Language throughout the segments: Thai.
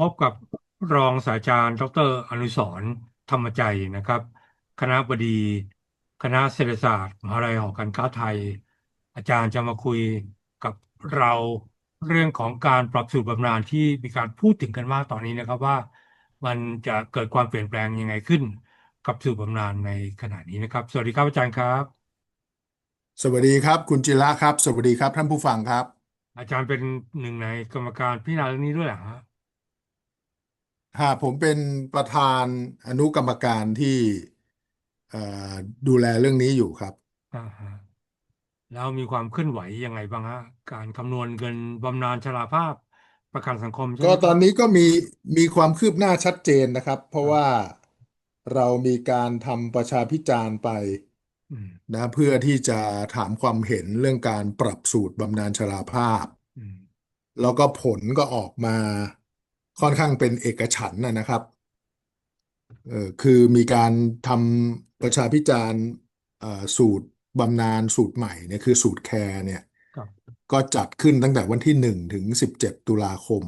มาพบกับรองศาสตราจารย์ ดร อนุสรณ์ธรรมใจนะครับ คณะบดี คณะเศรษฐศาสตร์มหาวิทยาลัยหอการค้าไทย อาจารย์จะมาคุยกับเราเรื่องของการปรับสูตรบำนาญที่มีการพูดถึงกันมากตอนนี้นะครับว่า มันจะเกิดความเปลี่ยนแปลงยังไงขึ้น กับสูตรบำนาญในขณะนี้นะครับ สวัสดีครับอาจารย์ครับ สวัสดีครับ คุณจิระครับ สวัสดีครับท่านผู้ฟังครับ อาจารย์เป็นหนึ่งในกรรมการพิจารณาเรื่องนี้ด้วยเหรอฮะ หากผมเป็นประธานอนุกรรมการที่เอ่อดูแลเรื่องนี้อยู่ครับ อ่าฮะแล้วมีความเคลื่อนไหวยังไงบ้างฮะ การคำนวณเงินบำนาญชราภาพประกันสังคมใช่ก็ไหมคตรัอบนนี้ก็มีมีความคืบหน้าชัดเจนนะครับ เพราะว่าเรามีการทำประชาพิจารณ์ไปอืม นะเพื่อที่จะถามความเห็นเรื่องการปรับสูตรบำนาญชราภาพ อืม แล้วก็ผลก็ออกมา ค่อนข้างเป็นเอกฉันท์นะนะครับเออคือมีการทำประชาพิจารณ์เอ่อสูตรบำนาญสูตรใหม่เนี่ยคือสูตรแคร์เนี่ยครับก็จัดขึ้นตั้งแต่วันที่หนึ่งถึงสิบเจ็ดตุลาคม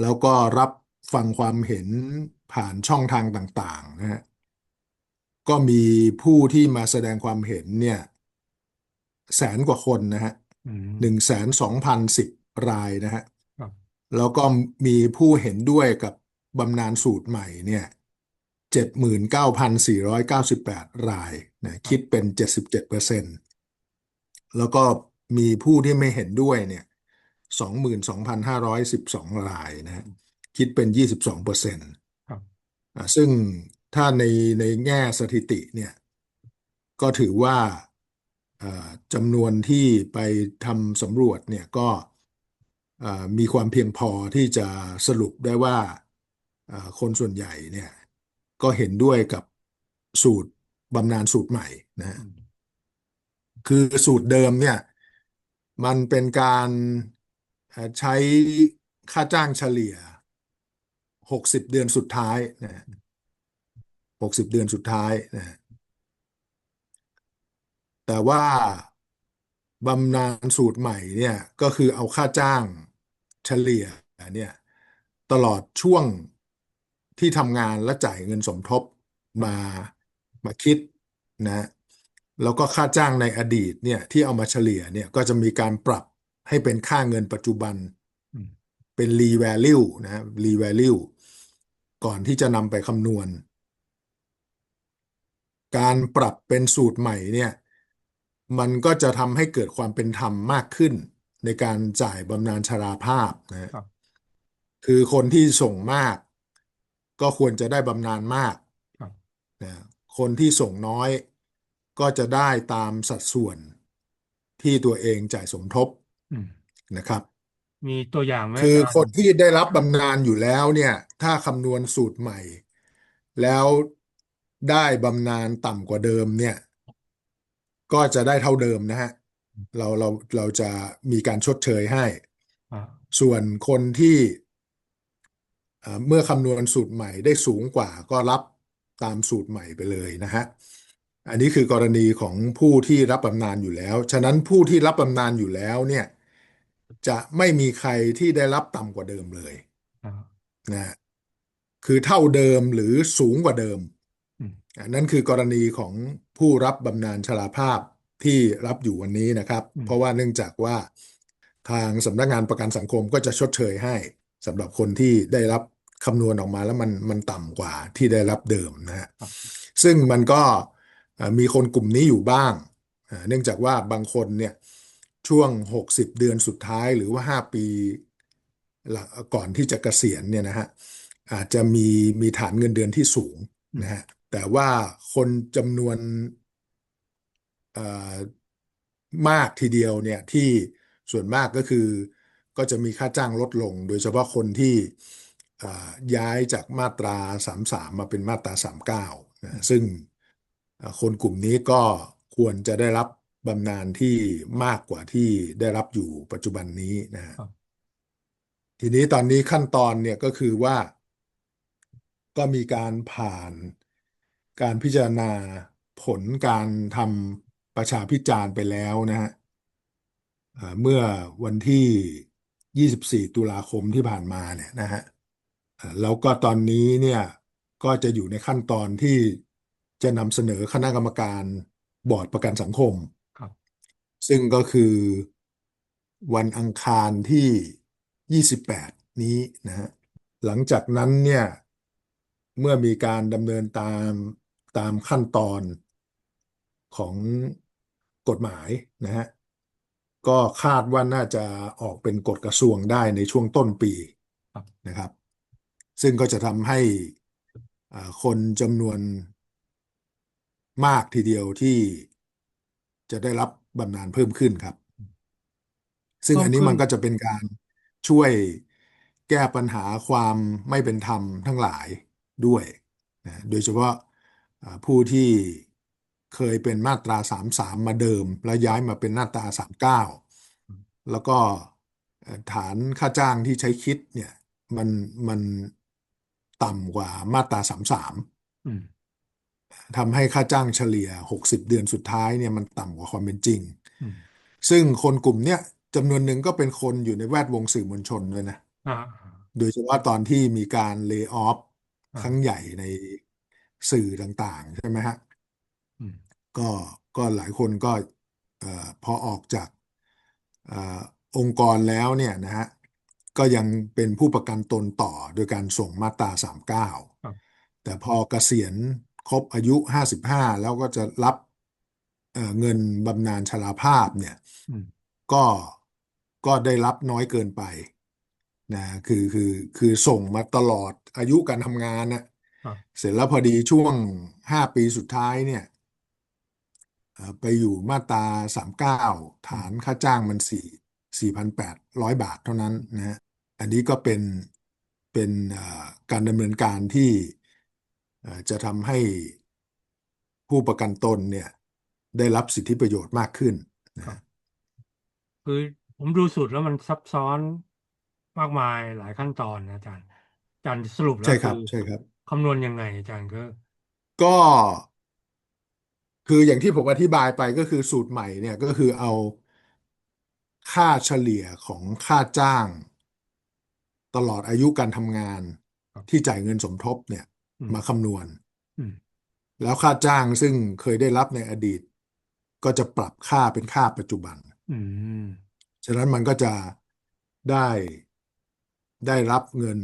แล้วก็รับฟังความเห็นผ่านช่องทางต่างๆนะฮะก็มีผู้ที่มาแสดงความเห็นเนี่ย แสนกว่าคนนะฮะอืมหนึ่งแสนสองพันสิบรายนะฮะครับ แล้วก็มีผู้เห็นด้วยกับบำนาญสูตรใหม่เนี่ยเจ็ดหมื่นเก้าพันสี่ร้อยเก้าสิบแปดรายนะคิดเป็นเจ็ดสิบเจ็ดเปอร์เซ็นต์แล้วก็มีผู้ที่ไม่เห็นด้วยเนี่ยสองหมื่นสองพันห้าร้อยสิบสองรายนะฮะคิดเป็นยี่สิบสองเปอร์เซ็นต์ครับอ่าซึ่งถ้าในในแง่สถิติเนี่ยก็ถือว่าอ่าจำนวนที่ไปทำสำรวจเนี่ยก็อ่า มีความเพียงพอที่จะสรุปได้ว่าอ่าคนส่วนใหญ่เนี่ย ก็เห็นด้วยกับสูตรบำนาญสูตรใหม่นะฮะอืมคือสูตรเดิมเนี่ย มันเป็นการเอ่อใช้ค่าจ้างเฉลี่ย60เดือนสุดท้ายนะ60เดือนสุดท้ายนะแต่ว่าบำนาญสูตรใหม่เนี่ยก็คือเอาค่าจ้าง เฉลี่ยเนี่ยตลอดช่วงที่ทำงานและจ่ายเงินสมทบมามาคิดนะแล้วก็ค่าจ้างในอดีตเนี่ยที่เอามาเฉลี่ยเนี่ยก็จะมีการปรับให้เป็นค่าเงินปัจจุบันอืมเป็น re value นะ re value ก่อนที่จะนำไปคำนวณ การปรับเป็นสูตรใหม่เนี่ย มันก็จะทำให้เกิดความเป็นธรรมมากขึ้น ในการจ่ายบำนาญชราภาพนะฮะครับคือคนที่ส่งมาก ก็ควรจะได้บำนาญมากครับนะคนที่ส่งน้อยก็จะได้ตามสัดส่วนที่ตัวเองจ่ายสมทบอืมนะครับ มีตัวอย่างไหมคืออาจารย์คนที่ได้รับบำนาญอยู่แล้วเนี่ย ถ้าคำนวณสูตรใหม่ แล้วได้บำนาญต่ำกว่าเดิมเนี่ย ก็จะได้เท่าเดิมนะฮะ เราเราเราจะมีการชดเชยให้อ่าส่วนคนที่เอ่อเมื่อคำนวณสูตรใหม่ได้สูงกว่าก็รับตามสูตรใหม่ไปเลยนะฮะอันนี้คือกรณีของผู้ที่รับบำนาญอยู่แล้ว ฉะนั้นผู้ที่รับบำนาญอยู่แล้วเนี่ยจะไม่มีใครที่ได้รับต่ำกว่าเดิมเลยอ่านะฮะคือเท่าเดิมหรือสูงกว่าเดิมอืมอันนั่นคือกรณีของผู้รับบำนาญชราภาพ ที่รับอยู่วันนี้นะครับอืมเพราะว่าเนื่องจากว่าทางสำนักงานประกันสังคมก็จะชดเชยให้สำหรับคนที่ได้รับคำนวณออกมาแล้วมันมันต่ำกว่าที่ได้รับเดิมนะฮะครับซึ่งมันก็เอ่อมีคนกลุ่มนี้อยู่บ้างอ่าเนื่องจากว่าบางคนเนี่ยช่วง 60 เดือนสุดท้ายหรือว่า 5 ปีหลังก่อนที่จะเกษียณเนี่ยนะฮะอาจจะมีมีฐานเงินเดือนที่สูงนะฮะแต่ว่าคนจำนวนเอ่อ มากทีเดียวเนี่ยที่ส่วนมากก็คือก็จะมีค่าจ้างลดลง โดยเฉพาะคนที่อ่าย้ายจากมาตรา 33 มาเป็นมาตรา 39นะซึ่งอ่าคนกลุ่มนี้ก็ควรจะได้รับบำนาญที่มากกว่าที่ได้รับอยู่ปัจจุบันนี้นะฮะครับทีนี้ตอนนี้ขั้นตอนเนี่ยก็คือว่า ก็มีการผ่านการพิจารณาผลการทำ ประชาพิจารณ์ไปแล้วนะฮะเอ่อเมื่อวันที่ 24 ตุลาคมที่ผ่านมาเนี่ยนะฮะเอ่อแล้วก็ตอนนี้เนี่ยก็จะอยู่ในขั้นตอนที่จะนำเสนอคณะกรรมการบอร์ดประกันสังคมครับ ซึ่งก็คือวันอังคารที่ 28 นี้นะฮะหลังจากนั้นเนี่ยเมื่อมีการดำเนินตามตามขั้นตอนของ กฎหมายนะฮะก็คาดว่าน่าจะออกเป็นกฎกระทรวงได้ในช่วงต้นปีครับนะครับ ซึ่งก็จะทำให้อ่าคนจำนวนมากทีเดียวที่จะได้รับบำนาญเพิ่มขึ้นครับ ซึ่งเพิ่อัมนนี้ขึ้มันนก็จะเป็นการช่วยแก้ปัญหาความไม่เป็นธรรมทั้งหลายด้วยนะโดยเฉพาะอ่าผู้ที่ เคยเป็นมาตรา 33 มาเดิม แล้วย้ายมาเป็นมาตรา 39 แล้วก็เอ่อฐานค่าจ้างที่ใช้คิดเนี่ย มันมันต่ำกว่ามาตรา 33อืมทำให้ค่าจ้างเฉลี่ย 60 เดือนสุดท้ายเนี่ยมันต่ำกว่าความเป็นจริงอืมซึ่งคนกลุ่มเนี้ยจำนวนหนึ่งก็เป็นคนอยู่ในแวดวงสื่อมวลชนด้วยนะอ่าโดยเฉพาะตอนที่มีการเล y o อ f อ่าครั้งใหญ่ในสื่อต่างๆ ใช่ไหมฮะอืม ก็ก็หลายคนก็เอ่อพอออกจากเอ่อองค์กรแล้วเนี่ยนะฮะก็ยังเป็นผู้ประกันตนต่อโดยการส่งมาตราครับ39 แต่พอเกษียณครบอายุ 55 แล้วก็จะรับเอ่อเงินบำนาญชราภาพเนี่ยอืมก็ก็ได้รับน้อยเกินไปนะคือคือคือส่งมาตลอดอายุการทำงานนะครับเสร็จแล้วพอดีช่วง 5 ปีสุดท้ายเนี่ยเอ่อ ไปอยู่มาตรา39ฐานค่าจ้างมัน4 4,800บาทเท่านั้นนะฮะอันนี้ก็เป็นเป็นเอ่อการดำเนินการที่เอ่อจะทำให้ผู้ประกันตนเนี่ย ได้รับสิทธิประโยชน์มากขึ้นนะครัฮะบคือผมดูสูตรแล้วมันซับซ้อนมากมายหลายขั้นตอนนะอาจารย์อาจารย์สรุปแล้ใช่วครัคืบอใช่ครับคำนวณยังไงอาจารย์ก็ ก็ คืออย่างที่ผมอธิบายไปก็คือสูตรใหม่เนี่ยก็คือเอาค่าเฉลี่ยของค่าจ้าง ตลอดอายุการทำงานครับที่จ่ายเงินสมทบเนี่ยอืมมาคำนวณอืมแล้วค่าจ้างซึ่งเคยได้รับในอดีต ก็จะปรับค่าเป็นค่าปัจจุบันอืมฉะนั้นมันก็จะได้ได้รับเงิน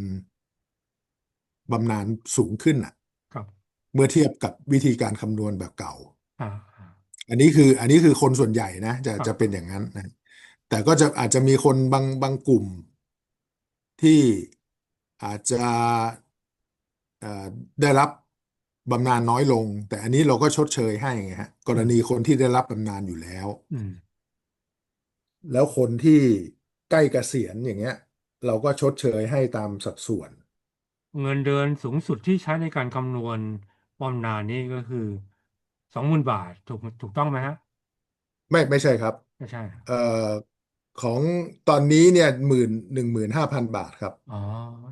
บำนาญสูงขึ้นอะครับเมื่อเทียบกับวิธีการคำนวณแบบเก่า อ่าอ่าอันนี้คืออันนี้คือคนส่วนใหญ่นะจะครับจะเป็นอย่างนั้นนะแต่ก็จะอาจจะมีคนบางบางกลุ่ม ที่อาจจะเอ่อได้รับบำนาญน้อยลง แต่อันนี้เราก็ชดเชยให้ไงฮะกรณีคนที่ได้รับบำนาญอยู่แล้วอืมแล้วคนที่ใกล้เกษียณอย่างเงี้ย เราก็ชดเชยให้ตามสัดส่วน เงินเดือนสูงสุดที่ใช้ในการคำนวณบำนาญนี่ก็คือ สองหมื่นบาทถูกถูกต้องไหมฮะ ไม่ไม่ใช่ครับ ไม่ใช่เอ่อของตอนนี้เนี่ยหมื่นหนึ่งหมื่นห้าพันบาทครับ อ๋อ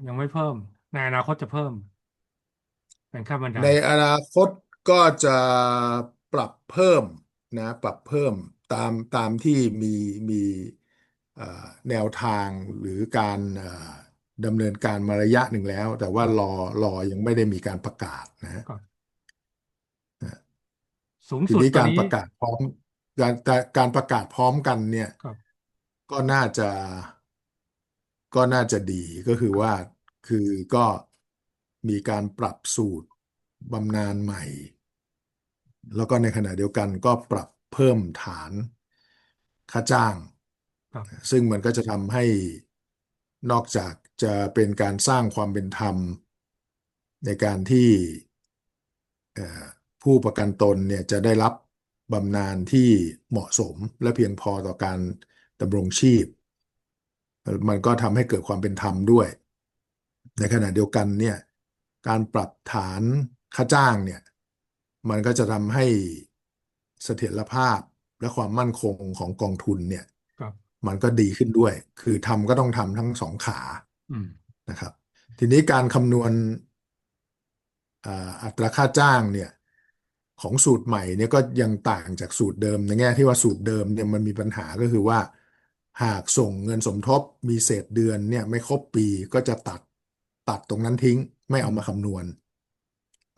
ยังไม่เพิ่ม ในอนาคตจะเพิ่ม เป็นขั้นบันไดในอนาคตก็จะปรับเพิ่มนะ ปรับเพิ่มตามตามที่มีมีเอ่อแนวทางหรือการเอ่อดำเนินการมาระยะหนึ่งแล้ว แต่ว่าครับรอรอยังไม่ได้มีการประกาศนะฮะครับนะ สูงทีสุดนี้ตอนการนี้ ประกาศพร้อมการการการประกาศพร้อมกันเนี่ยครับ ก็น่าจะก็น่าจะดีก็คือว่าคือก็มีการปรับสูตรบำนาญใหม่ แล้วก็ในขณะเดียวกันก็ปรับเพิ่มฐานค่าจ้าง ครับ ซึ่งมันก็จะทำให้นอกจากจะเป็นการสร้างความเป็นธรรม ในการที่เอ่อ ผู้ประกันตนเนี่ยจะได้รับบำนาญที่เหมาะสมและเพียงพอต่อการดำรงชีพ มันก็ทำให้เกิดความเป็นธรรมด้วย ในขณะเดียวกันเนี่ยการปรับฐานค่าจ้างเนี่ยมันก็จะทำให้เสถียรภาพและความมั่นคงของกองทุนเนี่ยครับมันก็ดีขึ้นด้วย คือทำก็ต้องทำทั้งสองขาอืมนะครับ ทีนี้การคำนวณอ่าอัตราค่าจ้างเนี่ย ของสูตรใหม่เนี่ยก็ยังต่างจากสูตรเดิมในแง่ที่ว่าสูตรเดิมเนี่ยมันมีปัญหาก็คือว่า หากส่งเงินสมทบมีเศษเดือนเนี่ยไม่ครบปีก็จะตัดตัดตรงนั้นทิ้ง ไม่เอามาคำนวณ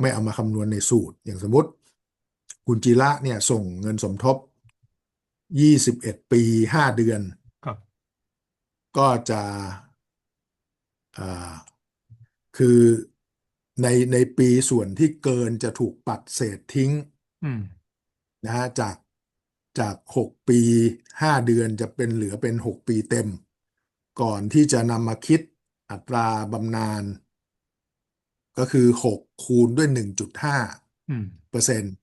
ไม่เอามาคำนวณในสูตร อย่างสมมติ คุณจิระเนี่ยส่งเงินสมทบ21ปี5เดือนครับก็จะอ่าคือ ในในปีส่วนที่เกินจะถูกปัดเศษทิ้งอืมนะฮะจากจากหกปีห้าเดือนจะเป็นเหลือเป็นหกปีเต็ม ก่อนที่จะนำมาคิดอัตราบำนาญก็คือหกคูณด้วยหนึ่งจุดห้าอืมเปอร์เซ็นต์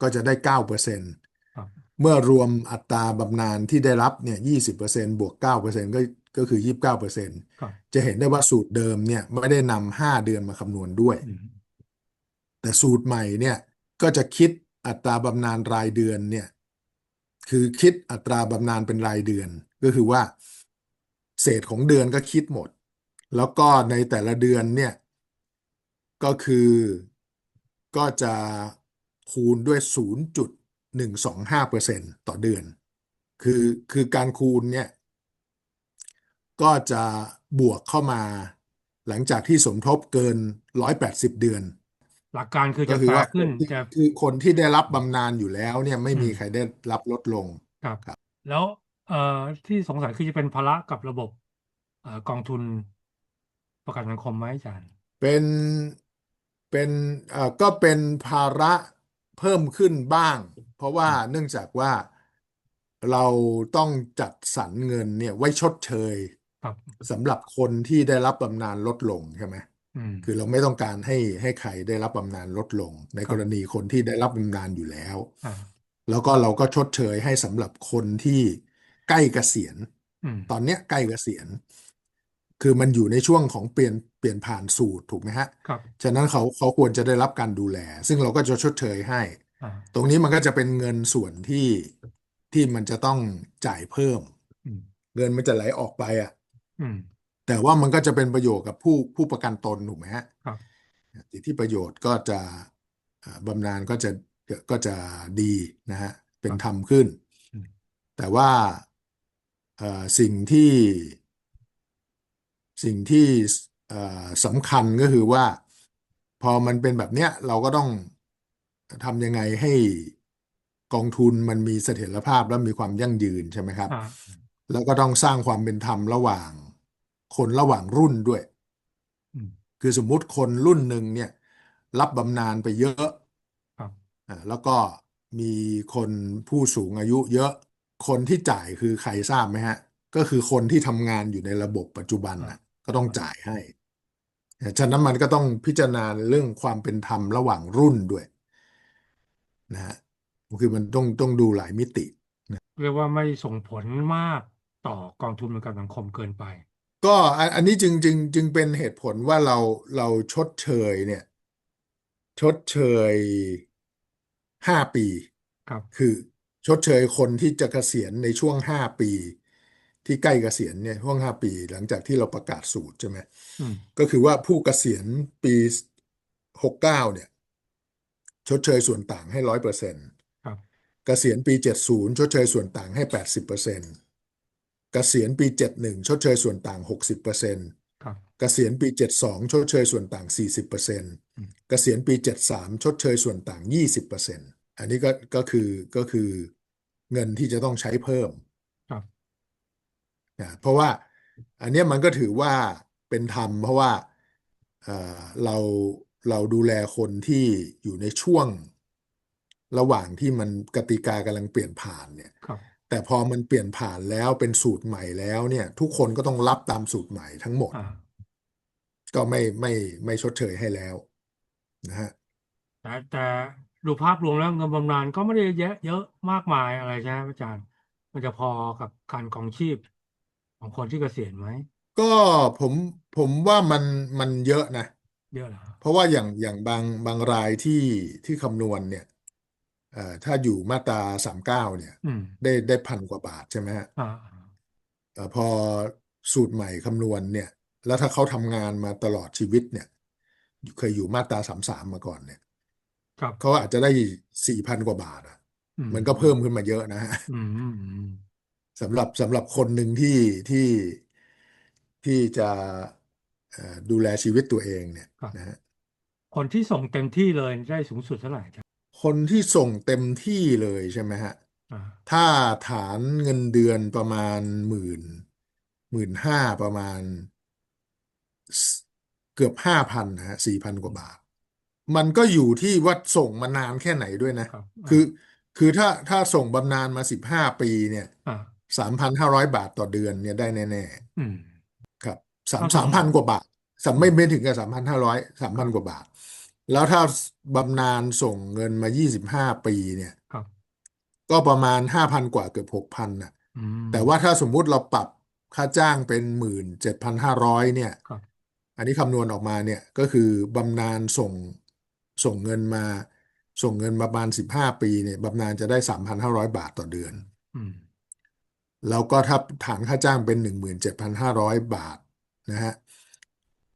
ก็จะได้เก้าเปอร์เซ็นต์ครับเมื่อรวมอัตราบำนาญที่ได้รับเนี่ยยี่สิบเปอร์เซ็นต์บวกเก้าเปอร์เซ็นต์ก็ ก็คือยี่สิบเก้าเปอร์เซ็นต์ครับจะเห็นได้ว่าสูตรเดิมเนี่ยไม่ได้นำห้าเดือนมาคำนวณด้วยอืมแต่สูตรใหม่เนี่ยก็จะคิดอัตราบำนาญรายเดือนเนี่ย คือคิดอัตราบำนาญเป็นรายเดือน ก็คือว่า เศษของเดือนก็คิดหมด แล้วก็ในแต่ละเดือนเนี่ย ก็คือก็จะคูณด้วย 0.125%ต่อเดือน คือคือการคูณเนี่ย ก็จะบวกเข้ามา หลังจากที่สมทบเกิน 180 เดือน หลักการคือก็จะคือแปลว่าขึ้นคือจะคือคนที่ได้รับบำนาญอยู่แล้วเนี่ยไม่มีอืมใครได้รับลดลงครับครับแล้วเอ่อที่สงสัยคือจะเป็นภาระกับระบบเอ่อกองทุนประกันสังคมไหมอาจารย์ เป็นเป็นเอ่อก็เป็นภาระเพิ่มขึ้นบ้าง เพราะว่าเนื่องจากว่าเราต้องจัดสรรเงินเนี่ยไว้ชดเชย ครับสำหรับคนที่ได้รับบำนาญลดลงใช่ไหมอืมคือเราไม่ต้องการให้ให้ใครได้รับบำนาญลดลง ในครับกรณีคนที่ได้รับบำนาญอยู่แล้ว อ่าแล้วก็เราก็ชดเชยให้สำหรับคนที่ใกล้เกษียณ อืมตอนเนี้ยใกล้เกษียณ คือมันอยู่ในช่วงของเปลี่ยนเปลี่ยนผ่านสูตรถูกไหมฮะ ครับฉะนั้นเขาเขาควรจะได้รับการดูแล ซึ่งเราก็จะชดเชยให้ อ่าตรงนี้มันก็จะเป็นเงินส่วนที่ที่มันจะต้องจ่ายเพิ่ม อืมเงินมันจะไหลออกไปอะ อืม แต่ว่ามันก็จะเป็นประโยชน์กับผู้ผู้ประกันตนถูกไหมฮะครับ สิทธิประโยชน์ก็จะอ่าบำนาญก็จะก็จะดีนะฮะเป็นธรรมขึ้น อืม แต่ว่าเอ่อสิ่งที่สิ่งที่เอ่อสำคัญก็คือว่า พอมันเป็นแบบเนี้ย เราก็ต้องทำยังไงให้กองทุนมันมีเสถียรภาพและมีความยั่งยืนใช่ไหมครับ อ่าแล้วก็ต้องสร้างความเป็นธรรมระหว่าง คนระหว่างรุ่นด้วยอืมคือสมมุติคนรุ่นหนึ่งเนี่ย รับบำนาญไปเยอะครับอ่าแล้วก็มีคนผู้สูงอายุเยอะคนที่จ่ายคือใครทราบไหมฮะ ก็คือคนที่ทำงานอยู่ในระบบปัจจุบันน่ะก็ต้องจ่ายให้อ่าฉะนั้นมันก็ต้องพิจารณาเรื่องความเป็นธรรมระหว่างรุ่นด้วยนะฮะคือมันต้องต้องดูหลายมิติ เรียกว่าไม่ส่งผลมากต่อกองทุนประกันสังคมเกินไป ก็อันอันนี้จึงจึงจึงเป็นเหตุผลว่าเราเราชดเชยเนี่ย ชดเชยห้าปีครับ คือชดเชยคนที่จะเกษียณในช่วงห้าปี ที่ใกล้เกษียณเนี่ยช่วงห้าปี หลังจากที่เราประกาศสูตรใช่ไหมอืมก็คือว่าผู้เกษียณปีหกเก้าเนี่ย ชดเชยส่วนต่างให้ร้อยเปอร์เซ็นต์ครับเกษียณปีเจ็ดศูนย์ชดเชยส่วนต่างให้แปดสิบเปอร์เซ็นต์ เกษียณปีเจ็ดหนึ่งชดเชยส่วนต่างหกสิบเปอร์เซ็นต์ครับเกษียณปี 72 ชดเชยส่วนต่าง 40%เอืมกษียณปี 73 ชดเชยส่วนต่าง 20%อันนี้ก็ก็คือก็คือเงินที่จะต้องใช้เพิ่มครับนะเพราะว่าอันเนี้ยมันก็ถือว่าเป็นธรรม เพราะว่าเอ่อเราเราดูแลคนที่อยู่ในช่วงระหว่างที่มันกติกากำลังเปลี่ยนผ่านเนี่ยครับ แต่พอมันเปลี่ยนผ่านแล้วเป็นสูตรใหม่แล้วเนี่ย ทุกคนก็ต้องรับตามสูตรใหม่ทั้งหมดอ่าก็ไม่ไม่ไม่ชดเชยให้แล้วนะฮะแต่แต่ดูภาพรวมแล้วเงินบำนาญก็ไม่ได้เยอะเยอะมากมายอะไรใช่ไหมอาจารย์ มันจะพอกับการครองชีพ ของคนที่เกษียณไหมก็ผมผมว่ามันมันเยอะนะ เยอะเหรอเพราะว่าอย่างอย่างบางบางรายที่ที่คำนวณเนี่ยเอ่อ ถ้าอยู่มาตราสามเก้าเนี่ยอืมได้ได้พันกว่าบาทใช่ไหมฮะอ่าเอ่อพอสูตรใหม่คำนวณเนี่ย แล้วถ้าเขาทำงานมาตลอดชีวิตเนี่ย เคยอยู่มาตราสามสามมาก่อนเนี่ยครับเขาอาจจะได้สี่พันกว่าบาทอะอืมมันก็เพิ่มขึ้นมาเยอะนะฮะอืมอืมอืมแสสำหรับสำหรับคนหนึ่งที่ที่ที่จะเอ่อดูแลชีวิตตัวเองเนี่ยครับนะฮะคนที่ส่งเต็มที่เลยได้สูงสุดเท่าไหร่ ครับคนที่ส่งเต็มที่เลยใช่ไหมฮะ อ่าถ้าฐานเงินเดือนประมาณหมื่นหมื่นห้าประมาณสเกือบห้าพันนะฮะสี่พันกว่าบาท มันก็อยู่ที่ว่าส่งมานานแค่ไหนด้วยนะ ครับอ่าคือคือถ้าถ้าส่งบำนาญมาสิบห้าปีเนี่ยอ่าสามพันห้าร้อยบาทต่อเดือนเนี่ยได้แน่อืม ๆครับสามก็ต้องสามพันกว่าบาทสามอืมไม่ไม่ถึงกับสามพันห้าร้อยสามครับพันกว่าบาท แล้วถ้าบำนาญส่งเงินมายี่สิบห้าปีเนี่ยครับก็ประมาณห้าพันกว่าเกือบหกพันน่ะ อืมแต่ว่าถ้าสมมุติเราปรับค่าจ้างเป็นหมื่นเจ็ดพันห้าร้อยเนี่ย ครับ อันนี้คำนวณออกมาเนี่ยก็คือบำนาญส่งส่งเงินมา ส่งเงินมาประมาณสิบห้าปีเนี่ยบำนาญจะได้สามพันห้าร้อยบาทต่อเดือน อืม แล้วก็ถ้าฐานค่าจ้างเป็นหนึ่งหมื่นเจ็ดพันห้าร้อยบาทนะฮะ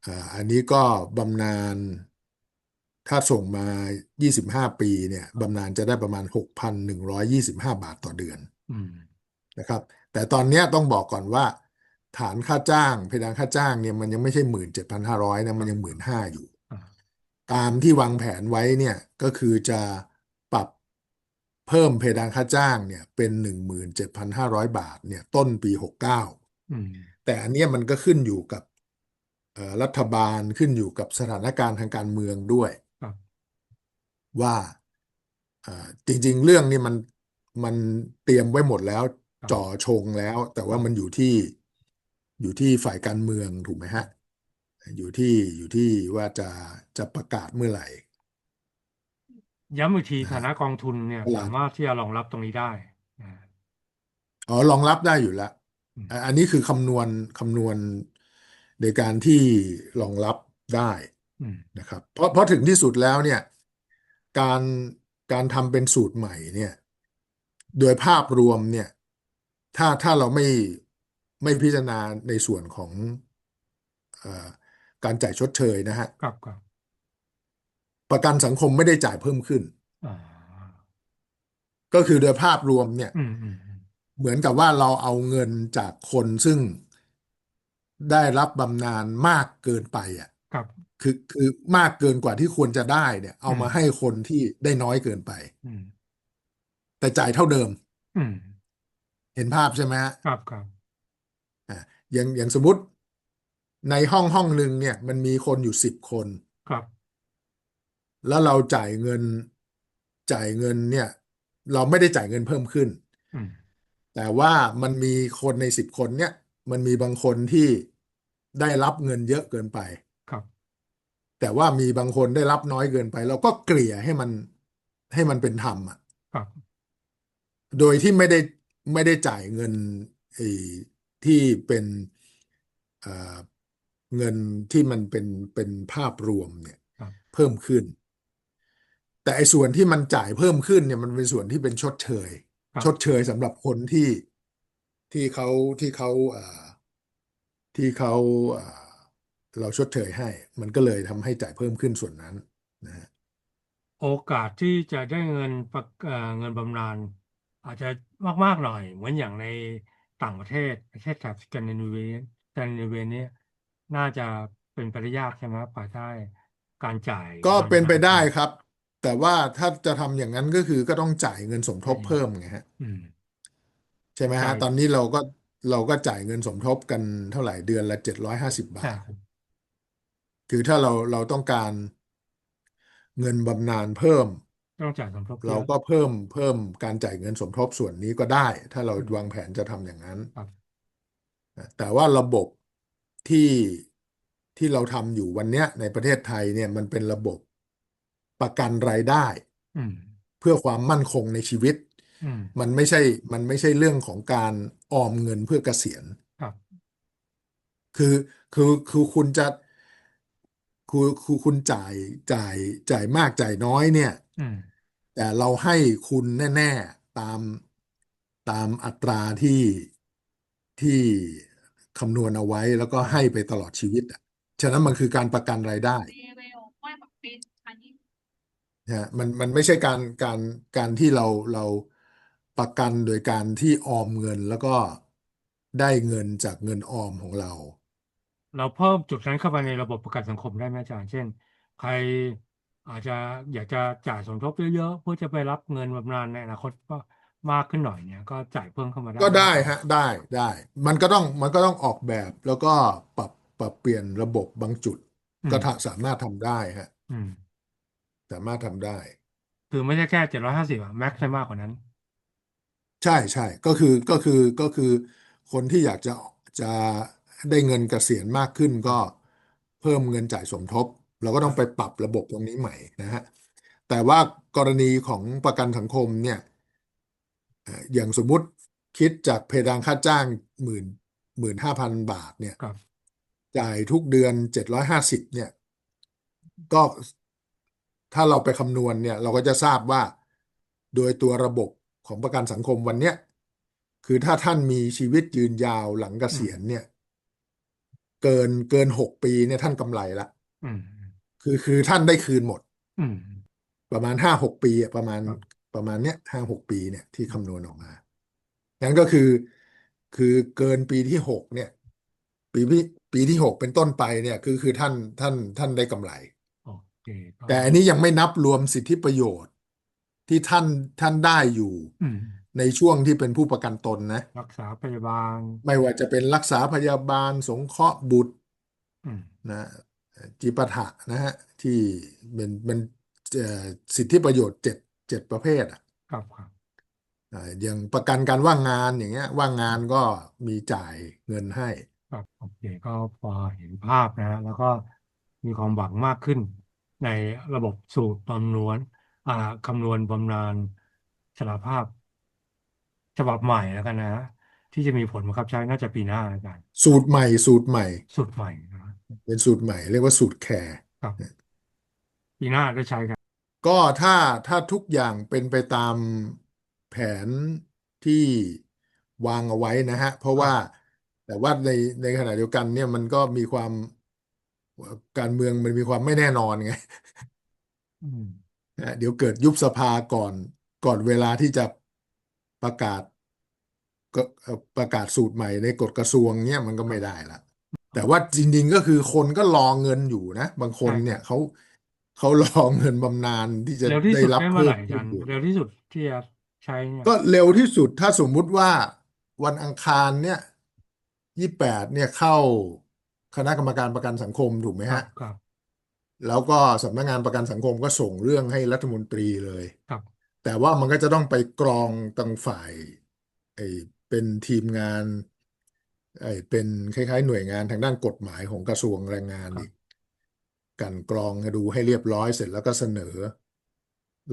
อ่าอันนี้ก็บำนาญ ถ้าส่งมา 25 ปีเนี่ยบำนาญจะได้ประมาณ 6,125 บาทต่อเดือนอืมนะครับ แต่ตอนเนี้ยต้องบอกก่อนว่า ฐานค่าจ้าง เพดานค่าจ้างเนี่ยมันยังไม่ใช่ 17,500นะมันยัง 15,000อยู่อ่าตามที่วางแผนไว้เนี่ยก็คือจะปรับเพิ่มเพดานค่าจ้างเนี่ยเป็น 17,500 บาทเนี่ยต้นปี 69อืมแต่อันเนี้ยมันก็ขึ้นอยู่กับเอ่อรัฐบาลขึ้นอยู่กับสถานการณ์ทางการเมืองด้วยครับ ว่าเอ่อจริง ๆ เรื่องนี้มันมันเตรียมไว้หมดแล้วครับจ่อชงแล้ว แต่ครับว่ามันอยู่ที่อยู่ที่ฝ่ายการเมืองถูกไหมฮะ อยู่ที่อยู่ที่ว่าจะจะประกาศเมื่อไหร่ ย้ำอีกทีนะฮะฐานะกองทุนเนี่ยตลาดสามารถที่จะรองรับตรงนี้ได้อ่าอ๋อรองรับได้อยู่แล้วอืมอะอันนี้คือคำนวณคำนวณในการที่รองรับได้อืมนะครับ เพราะเพราะถึงที่สุดแล้วเนี่ย การการทำเป็นสูตรใหม่เนี่ย โดยภาพรวมเนี่ย ถ้าถ้าเราไม่ไม่พิจารณาในส่วนของเอ่อการจ่ายชดเชยนะฮะครับครับประกันสังคมไม่ได้จ่ายเพิ่มขึ้นอ่าก็คือโดยภาพรวมเนี่ยอืมอืมอืมเหมือนกับว่าเราเอาเงินจากคนซึ่งได้รับบำนาญมากเกินไปอะ ครับ คือคือมากเกินกว่าที่ควรจะได้เนี่ย เอาอืมมาให้คนที่ได้น้อยเกินไปอืมแต่จ่ายเท่าเดิมอืมเห็นภาพใช่ไหมฮะครับครับอ่าอย่างอย่างสมมติในห้องห้องหนึ่งเนี่ย มันมีคนอยู่สิบคนครับ แล้วเราจ่ายเงินจ่ายเงินเนี่ย เราไม่ได้จ่ายเงินเพิ่มขึ้นอืมแต่ว่ามันมีคนในสิบคนเนี่ย มันมีบางคนที่ได้รับเงินเยอะเกินไปครับ แต่ว่ามีบางคนได้รับน้อยเกินไป เราก็เกลี่ยให้มันให้มันเป็นธรรมอะครับโดยที่ไม่ได้ไม่ได้จ่ายเงินไอ้ที่เป็นเอ่อเงินที่มันเป็นเป็นภาพรวมเนี่ยครับเพิ่มขึ้น แต่ไอ้ส่วนที่มันจ่ายเพิ่มขึ้นเนี่ยมันเป็นส่วนที่เป็นชดเชยครับชดเชยสำหรับคนที่ที่เขาที่เขาเอ่อที่เขาเอ่อ เราชดเชยให้ มันก็เลยทำให้จ่ายเพิ่มขึ้นส่วนนั้นนะฮะโอกาสที่จะได้เงินประเอ่อเงินบำนาญอาจจะมากๆหน่อย เหมือนอย่างในต่างประเทศประเทศแถบสแกนดิเนเวียสแกนดิเนเวียเนี่ยน่าจะเป็นไปได้ยากใช่ไหมภายใต้การจ่ายก็บำเป็นไปได้นาญที่ครับ แต่ว่าถ้าจะทำอย่างนั้นก็คือก็ต้องจ่ายเงินสมทบเพิ่มไงฮะอืม ใช่ไหมฮะจ่ายตอนนี้เราก็เราก็จ่ายเงินสมทบกันเท่าไหร่เดือนละเจ็ดร้อยห้าสิบบาทใช่ครับ คือถ้าเราเราต้องการเงินบำนาญเพิ่ม ต้องจ่ายสมทบเยเราอะก็เพิ่มเพิ่มการจ่ายเงินสมทบส่วนนี้ก็ได้ ถ้าเราอืมวางแผนจะทำอย่างนั้นครับนะแต่ว่าระบบที่ที่เราทำอยู่วันเนี้ยในประเทศไทยเนี่ยมันเป็นระบบประกันรายได้อืมเพื่อความมั่นคงในชีวิตอืมมันไม่ใช่ มันไม่ใช่เรื่องของการออมเงินเพื่อเกษียณครับคือคือคือคุณจะ คือคือคุณจ่ายจ่ายจ่ายมากจ่ายน้อยเนี่ยอืมแต่เราให้คุณแน่ ๆ ตามตามอัตราที่ที่คำนวณเอาไว้แล้วก็ให้ไปตลอดชีวิตอะฉะนั้นมันคือการประกันรายได้นะฮะมันมันไม่ใช่การการการที่เราเราประกันโดยการที่ออมเงินแล้วก็ได้เงินจากเงินออมของเรา เราเพิ่มจุดนั้นเข้าไปในระบบประกันสังคมได้ไหมอาจารย์ เช่น ใครอาจจะอยากจะจ่ายสมทบเยอะๆเพื่อจะไปรับเงินบำนาญในอนาคตก็มากขึ้นหน่อยเนี่ยก็จ่ายเพิ่มเข้ามาได้ก็ได้ไหมฮะได้ได้ มันก็ต้องมันก็ต้องออกแบบแล้วก็ปรับปรับเปลี่ยนระบบบางจุดอืมก็ถ้าสามารถทำได้ฮะอืมสามารถทำได้ คือไม่ใช่แค่เจ็ดร้อยห้าสิบอะแม็กซ์ได้มากกว่านั้น ใช่ใช่ก็คือก็คือก็คือคนที่อยากจะจะ ได้เงินเกษียณมากขึ้นก็เพิ่มเงินจ่ายสมทบ เราก็ต้องไปปรับระบบตรงนี้ใหม่นะฮะแต่ว่ากรณีของประกันสังคมเนี่ยเอ่ออย่างสมมุติคิดจากเพดานค่าจ้างหมื่นหมื่นห้าพันบาทเนี่ยครับจ่ายทุกเดือนเจ็ดร้อยห้าสิบเนี่ย ก็ถ้าเราไปคำนวณเนี่ย เราก็จะทราบว่าโดยตัวระบบของประกันสังคมวันเนี้ยคือถ้าท่านมีชีวิตยืนยาวหลังเกษียณเนี่ย เกินเกินหกปีเนี่ยท่านกำไรละอืมคือคือท่านได้คืนหมดอืมประมาณห้าหกปีอะประมาณครับประมาณเนี้ยห้าหกปีเนี่ยที่คำนวณออกมางั้นก็คือคือเกินปีที่หกเนี่ย ปีที่ปีที่หกเป็นต้นไปเนี่ยคือคือท่านท่านท่านได้กำไรโอเคก็แต่อันนี้ยังไม่นับรวมสิทธิประโยชน์ที่ท่านท่านได้อยู่อืม ในช่วงที่เป็นผู้ประกันตนนะ รักษาพยาบาล ไม่ว่าจะเป็นรักษาพยาบาลสงเคราะห์บุตรอืมนะจิปาถะนะฮะที่เป็นเป็นเอ่อสิทธิประโยชน์เจ็ดเจ็ดประเภทอะครับครับอ่าอย่างประกันการว่างงานอย่างเงี้ย ว่างงานก็มีจ่ายเงินให้ ครับโอเคก็พอเห็นภาพนะฮะแล้วก็มีความหวังมากขึ้น ในระบบสูตรคำนวณอ่าคำนวณบำนาญชราภาพ ฉบับใหม่แล้วกันนะ ที่จะมีผลบังคับใช้น่าจะปีหน้าอาจารย์สูตรใหม่ สูตรใหม่ สูตรใหม่นะเป็นสูตรใหม่ เรียกว่าสูตรแคร์ครับปีหน้าได้ใช้กันก็ถ้าถ้าทุกอย่างเป็นไปตามแผนที่วางเอาไว้นะฮะ เพราะว่าแต่ว่าในในขณะเดียวกัน เนี่ยมันก็มีความการเมืองมันมีความไม่แน่นอนไงอืมนะเดี๋ยวเกิดยุบสภาก่อนก่อนเวลาที่จะ ประกาศก็เอ่อประกาศสูตรใหม่ในกฎกระทรวงเนี่ยมันก็ไม่ได้ละแต่ว่าจริงๆก็คือคนก็รอเงินอยู่นะ บางคนเนี่ยเขาเขารอเงินบำนาญที่จะเร็วที่ได้สุดรับได้เมื่อเพิ่ไหมร่อาขึ้จานรย์อยู่ เร็วที่สุดที่จะใช้เนี่ยก็เร็วที่สุดถ้าสมมุติว่าวันอังคารเนี่ยยี่แปดเนี่ยเข้าคณะกรรมการประกันสังคมถูกไหมครัฮะ บครับ แล้วก็สำนักงานประกันสังคมก็ส่งเรื่องให้รัฐมนตรีเลย ครับ แต่ว่ามันก็จะต้องไปกรองทางฝ่ายไอ้เป็นทีมงานไอ้เป็นคล้ายๆ หน่วยงานทางด้านกฎหมายของกระทรวงแรงงานครับอีกกลั่นกรองให้ดูให้เรียบร้อยเสร็จแล้วก็เสนอ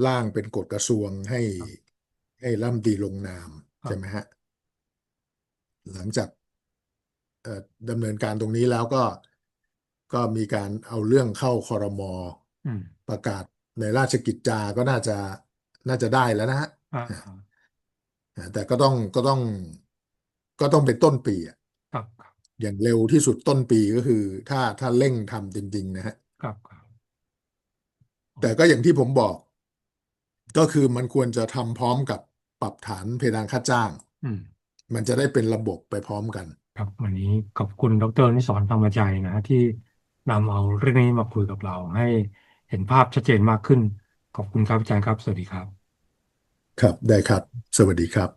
ร่างเป็นกฎกระทรวงให้ให้รัฐมนตรีลงนามครับใช่ไหมฮะหลังจากเอ่อดำเนินการตรงนี้แล้วก็ก็มีการเอาเรื่องเข้าครมอืมประกาศในราชกิจจาก็น่าจะ น่าจะได้แล้วนะฮะอ่าอ่าแต่ก็ต้องก็ต้อง ก็ต้องเป็นต้นปีอะครับครับอย่างเร็วที่สุดต้นปีก็คือ ถ้าถ้าเร่งทำจริง ๆ นะฮะครับครับแต่ก็อย่างที่ผมบอก ก็คือมันควรจะทำพร้อมกับปรับฐานเพดานค่าจ้างอืมมันจะได้เป็นระบบไปพร้อมกัน ครับ วันนี้ขอบคุณดรนิสรธรรมใจนะฮะที่นำเอาเรื่องนี้มาคุยกับเราให้เห็นภาพชัดเจนมากขึ้น ขอบคุณครับอาจารย์ครับ สวัสดีครับ ครับได้ครับ สวัสดีครับ